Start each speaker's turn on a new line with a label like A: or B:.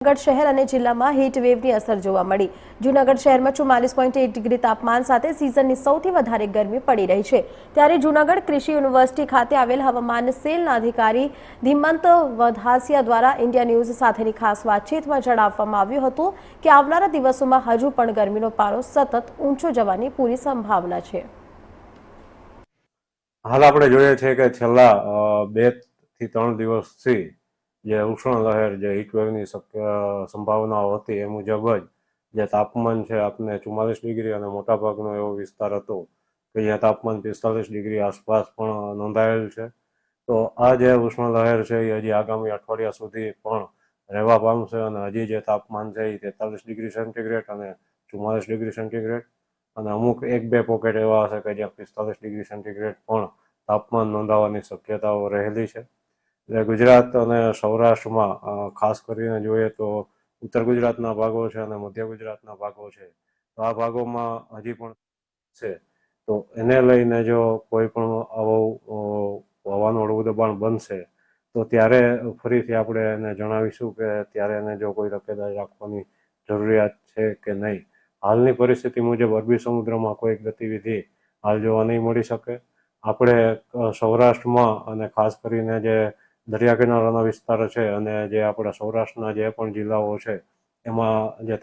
A: જૂનાગઢ શહેર અને જિલ્લામાં હીટ વેવની અસર જોવા મળી. જૂનાગઢ શહેરમાં ચુમ્માલીસ પોઈન્ટ એક ડિગ્રી તાપમાન સાથે સિઝનની સૌથી વધારે ગરમી પડી રહી છે. ત્યારે જૂનાગઢ કૃષિ યુનિવર્સિટી ખાતે આવેલ હવામાન સેલના અધિકારી ધીમંત વધાસિયા દ્વારા ઇન્ડિયા ન્યૂઝ સાથેની ખાસ વાતચીતમાં જણાવવામાં આવ્યું હતું કે આવનારા દિવસોમાં હજુ પણ ગરમીનો પારો સતત ઊંચો જવાની પૂરી સંભાવના છે.
B: હાલ આપણે જોઈએ છે કે છેલ્લા બેથી ત્રણ દિવસથી જે ઉષ્ણ લહેર જે હીટવેવની સંભાવનાઓ હતી એ મુજબ જ જે તાપમાન છે આપને ચુમ્માલીસ ડિગ્રી અને મોટાભાગનો એવો વિસ્તાર હતો કે જ્યાં તાપમાન પિસ્તાલીસ ડિગ્રી આસપાસ પણ નોંધાયેલ છે. તો આ જે ઉષ્ણ લહેર છે એ હજી આગામી અઠવાડિયા સુધી પણ રહેવા પામશે અને હજી જે તાપમાન છે એ તેતાલીસ ડિગ્રી સેન્ટીગ્રેડ અને ચુમ્માલીસ ડિગ્રી સેન્ટીગ્રેડ અને અમુક એક બે પોકેટ એવા હશે કે જ્યાં પિસ્તાલીસ ડિગ્રી સેન્ટીગ્રેડ પણ તાપમાન નોંધાવાની શક્યતાઓ રહેલી છે. એટલે ગુજરાત અને સૌરાષ્ટ્રમાં ખાસ કરીને જોઈએ તો ઉત્તર ગુજરાતના ભાગો છે અને મધ્ય ગુજરાતના ભાગો છે. તો આ ભાગોમાં હજી પણ છે. તો એને લઈને જો કોઈ પણ આવો હવાનું હળવું દબાણ બનશે, તો ત્યારે ફરીથી આપણે એને જણાવીશું કે ત્યારે એને જો કોઈ તકેદારી રાખવાની જરૂરિયાત છે કે નહીં. હાલની પરિસ્થિતિ મુજબ અરબી સમુદ્રમાં કોઈ ગતિવિધિ હાલ જોવા નહીં મળી શકે. આપણે સૌરાષ્ટ્રમાં અને ખાસ કરીને જે દરિયા કિનારાના વિસ્તાર છે અને જે આપણા સૌરાષ્ટ્રના જે પણ જિલ્લાઓ છે એમાં જે